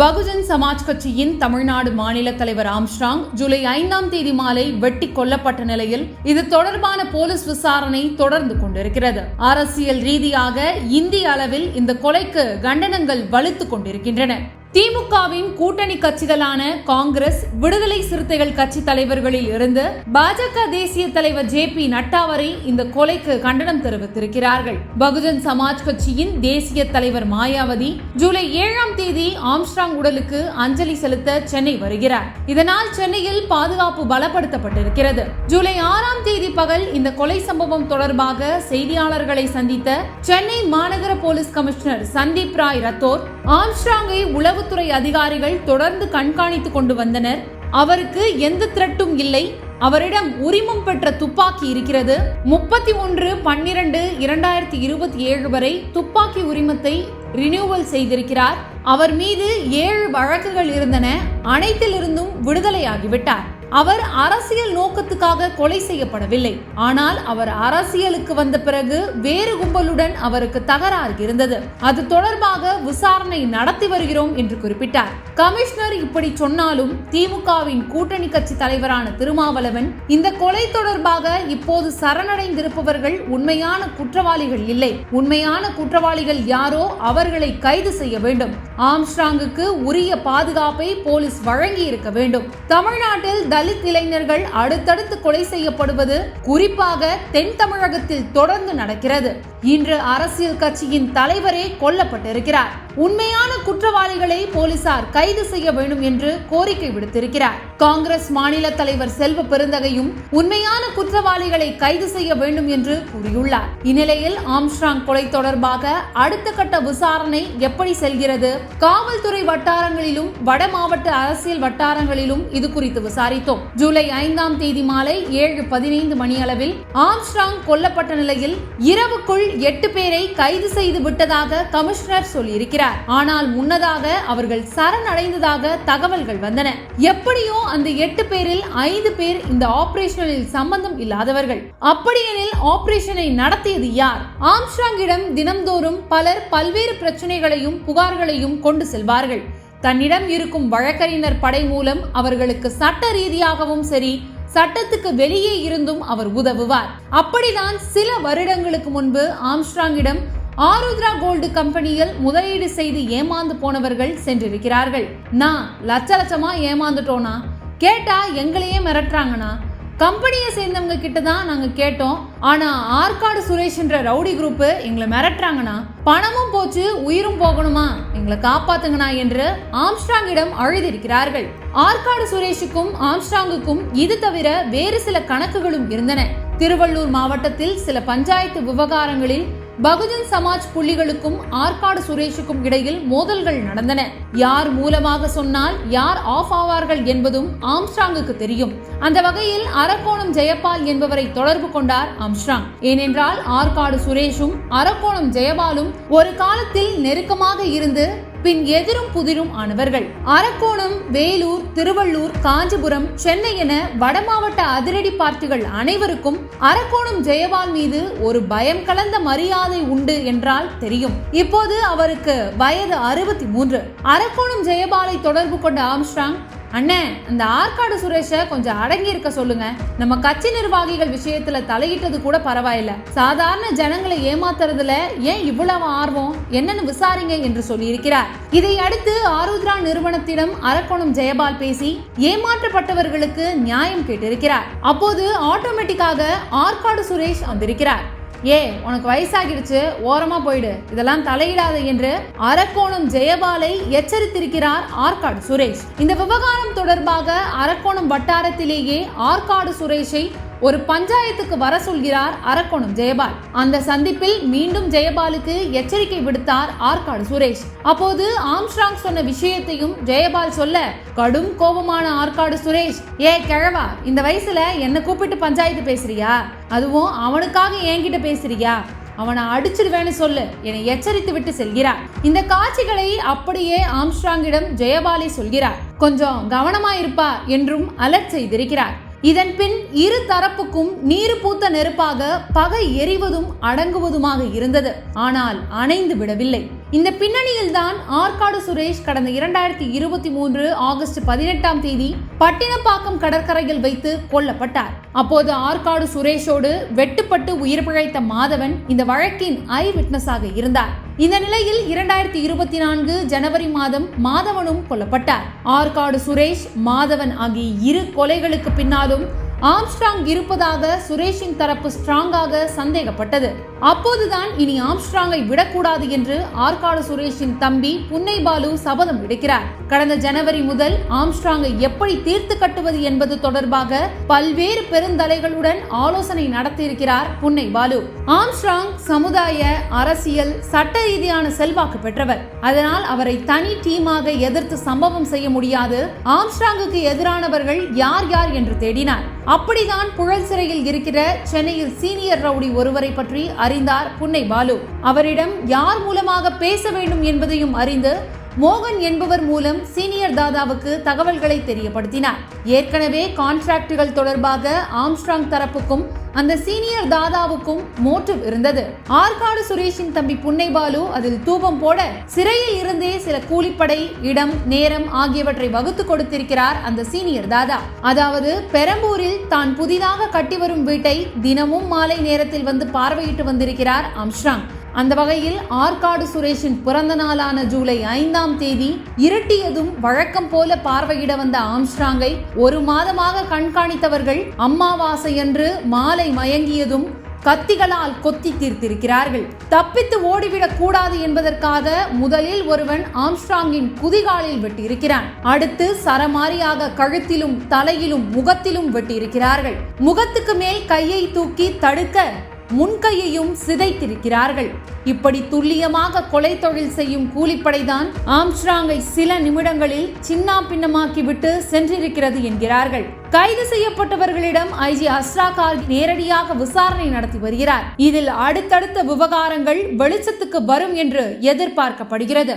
பகுஜன் சமாஜ் கட்சியின் தமிழ்நாடு மாநில தலைவர் ஆம்ஸ்ட்ராங் ஜூலை ஐந்தாம் தேதி மாலை வெட்டி கொல்லப்பட்ட நிலையில் இது தொடர்பான போலீஸ் விசாரணை தொடர்ந்து கொண்டிருக்கிறது. அரசியல் ரீதியாக இந்திய அளவில் இந்த கொலைக்கு கண்டனங்கள் வலுத்துக் கொண்டிருக்கின்றன. திமுகவின் கூட்டணி கட்சிகளான காங்கிரஸ் விடுதலை சிறுத்தைகள் கட்சி தலைவர்களில் இருந்து பாஜக தேசிய தலைவர் ஜே பி நட்டா வரை இந்த கொலைக்கு கண்டனம் தெரிவித்திருக்கிறார்கள். பகுஜன் சமாஜ் கட்சியின் தேசிய தலைவர் மாயாவதி ஜூலை ஏழாம் தேதி ஆம்ஸ்ட்ராங் உடலுக்கு அஞ்சலி செலுத்த சென்னை வருகிறார். இதனால் சென்னையில் பாதுகாப்பு பலப்படுத்தப்பட்டிருக்கிறது. ஜூலை ஆறாம் தேதி பகல் இந்த கொலை சம்பவம் தொடர்பாக செய்தியாளர்களை சந்தித்த சென்னை மாநகர போலீஸ் கமிஷனர் சந்தீப் ராய் ரத்தோர் ஆம்ஸ்ட்ராங்கை உளவுத்துறை அதிகாரிகள் தொடர்ந்து கண்காணித்துக் கொண்டு வந்தனர். அவருக்கு எந்த த்ரெட்டும் இல்லை. அவரிடம் உரிமம் பெற்ற துப்பாக்கி இருக்கிறது. முப்பத்தி ஒன்று பன்னிரண்டு இரண்டாயிரத்தி இருபத்தி ஏழு வரை துப்பாக்கி உரிமத்தை ரினியூவல் செய்திருக்கிறார். அவர் மீது ஏழு வழக்குகள் இருந்தன. அனைத்திலிருந்தும் விடுதலையாகிவிட்டார். அவர் அரசியல் நோக்கத்துக்காக கொலை செய்யப்படவில்லை. ஆனால் அவர் அரசியலுக்கு வந்த பிறகு வேறு கும்பலுடன் அவருக்கு தகராறு இருந்தது. அது தொடர்பாக விசாரணை நடத்தி வருகிறோம் என்று குறிப்பிட்டார். கமிஷனர் இப்படி சொன்னாலும் திமுகவின் கூட்டணி கட்சி தலைவரான திருமாவளவன் இந்த கொலை தொடர்பாக இப்போது சரணடைந்திருப்பவர்கள் உண்மையான குற்றவாளிகள் இல்லை. உண்மையான குற்றவாளிகள் யாரோ அவர்களை கைது செய்ய வேண்டும். ஆம்ஸ்ட்ராங்குக்கு உரிய பாதுகாப்பை போலீஸ் வழங்கி இருக்க வேண்டும். தமிழ்நாட்டில் தலித் இளைஞர்கள் அடுத்தடுத்து கொலை செய்யப்படுவது குறிப்பாக தென் தமிழகத்தில் தொடர்ந்து நடக்கிறது. இன்று அரசியல் கட்சியின் தலைவரே கொல்லப்பட்டிருக்கிறார். உண்மையான குற்றவாளிகளை போலீசார் கைது செய்ய வேண்டும் என்று கோரிக்கை விடுத்திருக்கிறார். காங்கிரஸ் மாநில தலைவர் செல்வ பெருந்தகையும் உண்மையான குற்றவாளிகளை கைது செய்ய வேண்டும் என்று கூறியுள்ளார். இந்நிலையில் ஆம்ஸ்ட்ராங் கொலை தொடர்பாக அடுத்த கட்ட விசாரணை எப்படி செல்கிறது? காவல்துறை வட்டாரங்களிலும் வட மாவட்ட அரசியல் வட்டாரங்களிலும் இது குறித்து விசாரித்தோம். ஜூலை ஐந்தாம் தேதி மாலை ஏழு பதினைந்து மணி அளவில் ஆம்ஸ்ட்ராங் கொல்லப்பட்ட நிலையில் இரவுக்குள் எட்டு பேரை கைது செய்து விட்டதாக கமிஷனர் சொல்லியிருக்கிறார். ஆனால் முன்னதாக அவர்கள் சரணடைந்ததாக தகவல்கள் வந்தன. எப்படியோ அந்த எட்டு பேரில் ஐந்து பேர் இந்த ஆபரேஷனில் சம்பந்தம் இல்லாதவர்கள். அப்படியெனில் ஆபரேஷனை நடத்தியது யார்? ஆம்ஸ்ட்ராங்கிடம் தினம்தோறும் பலர் பல்வேறு பிரச்சனைகளையும் புகார்களையும் கொண்டு செல்வார்கள். தன்னிடம் இருக்கும் வழக்கறிஞர் படை மூலம் அவர்களுக்கு சட்ட ரீதியாகவும் சரி சட்டத்துக்கு வெளியே இருந்தும் அவர் உதவுவார். அப்படிதான் சில வருடங்களுக்கு முன்பு ஆம்ஸ்ட்ராங்கிடம் ஆருத்ரா கோல்டு கம்பெனியில் முதலீடு செய்து ஏமாந்து போனவர்கள் சென்றிருக்கிறார்கள். நான் லட்ச லட்சமா ஏமாந்துட்டோனா கேட்டா எங்களையே மிரட்டுறாங்கண்ணா. கம்பெனியை சேர்ந்தவங்க கிட்ட தான் நாங்க கேட்டோம். ஆனா ஆற்காடு சுரேஷ்ன்ற ரவுடி குரூப் எங்களை மிரட்டுறாங்கண்ணா. பணமும் போச்சு உயிரும் போகணுமா? எங்களை காப்பாத்துங்கண்ணா என்று ஆம்ஸ்ட்ராங்கிடம் அழுதிருக்கிறார்கள். ஆற்காடு சுரேஷுக்கும் ஆம்ஸ்ட்ராங்குக்கும் இது தவிர வேறு சில கணக்குகளும் இருந்தன. திருவள்ளூர் மாவட்டத்தில் சில பஞ்சாயத்து விவகாரங்களில் பகுஜன் சமாஜ் புள்ளிகளுக்கும் ஆற்காடு சுரேஷுக்கும் இடையில் மோதல்கள் நடந்தன. யார் மூலமாக சொன்னால் யார் ஆஃப் ஆவார்கள் என்பதும் ஆம்ஸ்ட்ராங்குக்கு தெரியும். அந்த வகையில் அரக்கோணம் ஜெயபால் என்பவரை தொடர்பு கொண்டார் ஆம்ஸ்ட்ராங். ஏனென்றால் ஆற்காடு சுரேஷும் அரக்கோணம் ஜெயபாலும் ஒரு காலத்தில் நெருக்கமாக இருந்து பின் எதிரும் புதிரும் ஆனவர்கள். அரக்கோணம் வேலூர் திருவள்ளூர் காஞ்சிபுரம் சென்னை என வடமாவட்ட அதிரடி பார்ட்டிகள் அனைவருக்கும் அரக்கோணம் ஜெயபால் மீது ஒரு பயம் கலந்த மரியாதை உண்டு என்றால் தெரியும். இப்போது அவருக்கு வயது அறுபத்தி மூன்று. அரக்கோணம் ஜெயபாலை தொடர்பு கொண்ட ஆம்ஸ்ட்ராங் அண்ணே அந்த ஆற்காடு சுரேஷை கொஞ்சம் அடங்கி இருக்க சொல்லுங்க. நம்ம கட்சி நிர்வாகிகள் விஷயத்துல தலையிட்டது கூட பரவாயில்ல. சாதாரண ஜனங்களை ஏமாத்துறதுல ஏன் இவ்வளவு ஆர்வம்? என்னன்னு விசாரிங்க என்று சொல்லியிருக்கிறார். இதை அடுத்து ஆருத்ரா நிறுவனத்திடம் அரக்கோணம் ஜெயபால் பேசி ஏமாற்றப்பட்டவர்களுக்கு நியாயம் கேட்டிருக்கிறார். அப்போது ஆட்டோமேட்டிக்காக ஆற்காடு சுரேஷ் வந்திருக்கிறார். ஏ உனக்கு வயசாகிடுச்சு ஓரமா போயிடு. இதெல்லாம் தலையிடாது என்று அரக்கோணம் ஜெயபாலை எச்சரித்திருக்கிறார் ஆற்காடு சுரேஷ். இந்த விவகாரம் தொடர்பாக அரக்கோணம் வட்டாரத்திலேயே ஆற்காடு சுரேஷை ஒரு பஞ்சாயத்துக்கு வர சொல்கிறார் அரக்கோணம் ஜெயபால். அந்த சந்திப்பில் மீண்டும் ஜெயபாலுக்கு எச்சரிக்கை விடுத்தார் ஆற்காடு சுரேஷ். அப்போது ஆம்ஸ்ட்ராங் சொன்ன விஷயத்தையும் ஜெயபால் சொல்ல கடும் கோபமான ஆற்காடு சுரேஷ். ஏ கிழவா இந்த வயசுல என்ன கூப்பிட்டு பஞ்சாயத்து பேசுறியா? அதுவும் அவனுக்காக என்கிட்ட பேசுறியா? அவனை அடிச்சிடுவேன்னு சொல்லு. என எச்சரித்து விட்டு செல்கிறார். இந்த காட்சிகளை அப்படியே ஆம்ஸ்ட்ராங்கிடம் ஜெயபாலி சொல்கிறார். கொஞ்சம் கவனமா இருப்பா என்றும் அலர்ட் செய்திருக்கிறார் இதன்பின் இரு தரப்புக்கும் நீர் பூத்த நெருப்பாக பகை எரிவதும் அடங்குவதுமாக இருந்தது. ஆனால் அணைந்து விடவில்லை. இந்த பின்னணியில் தான் ஆற்காடு சுரேஷ் கடந்த இரண்டாயிரத்தி இருபத்தி மூன்று ஆகஸ்ட் பதினெட்டாம் தேதி பட்டினப்பாக்கம் கடற்கரையில் வைத்து கொல்லப்பட்டார். அப்போது ஆற்காடு சுரேஷோடு வெட்டுப்பட்டு உயிர் பிழைத்த மாதவன் இந்த வழக்கின் ஐ விட்னஸாக இருந்தார். இந்த நிலையில் இரண்டாயிரத்தி இருபத்தி நான்கு ஜனவரி மாதம் மாதவனும் கொல்லப்பட்டார். ஆற்காடு சுரேஷ் மாதவன் ஆகிய இரு கொலைகளுக்கு பின்னாலும் ஆம்ஸ்ட்ராங் இருப்பதாக சுரேஷின் தரப்பு ஸ்ட்ராங்காக சந்தேகப்பட்டது. அப்போதுதான் இனி ஆம்ஸ்ட்ராங்கை விடக்கூடாது என்று ஆற்காடு சுரேஷின் தம்பி புன்னை பாலு சபதம் எடுக்கிறார். கடந்த ஜனவரி முதல் ஆம்ஸ்ட்ராங்கை எப்படி தீர்த்து கட்டுவது என்பது தொடர்பாக பல்வேறு பெருந்தலைகளுடன் ஆலோசனை நடத்தியிருக்கிறார் புன்னை பாலு. ஆம்ஸ்ட்ராங் சமுதாய அரசியல் சட்ட ரீதியான செல்வாக்கு பெற்றவர். அதனால் அவரை தனி டீமாக எதிர்த்து சம்பவம் செய்ய முடியாது. ஆம்ஸ்ட்ராங்குக்கு எதிரானவர்கள் யார் யார் என்று தேடினார். அப்படிதான் புழல் சிறையில் இருக்கிற சென்னையில் சீனியர் ரவுடி ஒருவரை பற்றி அறிந்தார் புன்னை பாலு. அவரிடம் யார் மூலமாக பேச வேண்டும் என்பதையும் அறிந்து மோகன் என்பவர் மூலம் சீனியர் தாதாவுக்கு தகவல்களை தெரியப்படுத்தினார். ஏற்கனவே கான்ட்ராக்டுகள் தொடர்பாக ஆம்ஸ்ட்ராங் தரப்புக்கும் அந்த சீனியர் தாதாவுக்கும் மோட்டிவ் இருந்தது. ஆற்காடு சுரேஷின் தம்பி புன்னை பாலு அதில் தூபம் போட சிறையில் இருந்தே சில கூலிப்படை இடம் நேரம் ஆகியவற்றை வகுத்து கொடுத்திருக்கிறார் அந்த சீனியர் தாதா. அதாவது பெரம்பூரில் தான் புதிதாக கட்டி வரும் வீட்டை தினமும் மாலை நேரத்தில் வந்து பார்வையிட்டு வந்திருக்கிறார் ஆம்ஸ்ட்ராங். அந்த வகையில் ஆற்காடு சுரேஷின் பிறந்த நாளான ஜூலை ஐந்தாம் தேதி இருட்டியதும் வழக்கம் போல பார்வையிட வந்த ஆம்ஸ்ட்ராங்கை ஒரு மாதமாக கண்காணித்தவர்கள் அம்மாவாசையன்று மாலை மயங்கியதும் கத்திகளால் கொத்தி தீர்த்திருக்கிறார்கள். தப்பித்து ஓடிவிடக் கூடாது என்பதற்காக முதலில் ஒருவன் ஆம்ஸ்ட்ராங்கின் குதிகாலில் வெட்டியிருக்கிறான். அடுத்து சரமாரியாக கழுத்திலும் தலையிலும் முகத்திலும் வெட்டியிருக்கிறார்கள். முகத்துக்கு மேல் கையை தூக்கி தடுக்க முன்கையையும் சிதைத்திருக்கிறார்கள். இப்படி துல்லியமாக கொலை தொழில் செய்யும் கூலிப்படைதான் ஆம்ஸ்ட்ராங்கை சில நிமிடங்களில் சின்னா பின்னமாக்கிவிட்டு சென்றிருக்கிறது என்கிறார்கள். கைது செய்யப்பட்டவர்களிடம் ஐஜி அஸ்ரா கார் நேரடியாக விசாரணை நடத்தி வருகிறார். இதில் அடுத்தடுத்த விவகாரங்கள் வெளிச்சத்துக்கு வரும் என்று எதிர்பார்க்கப்படுகிறது.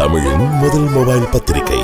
தமிழின் முதல் மொபைல் பத்திரிகை.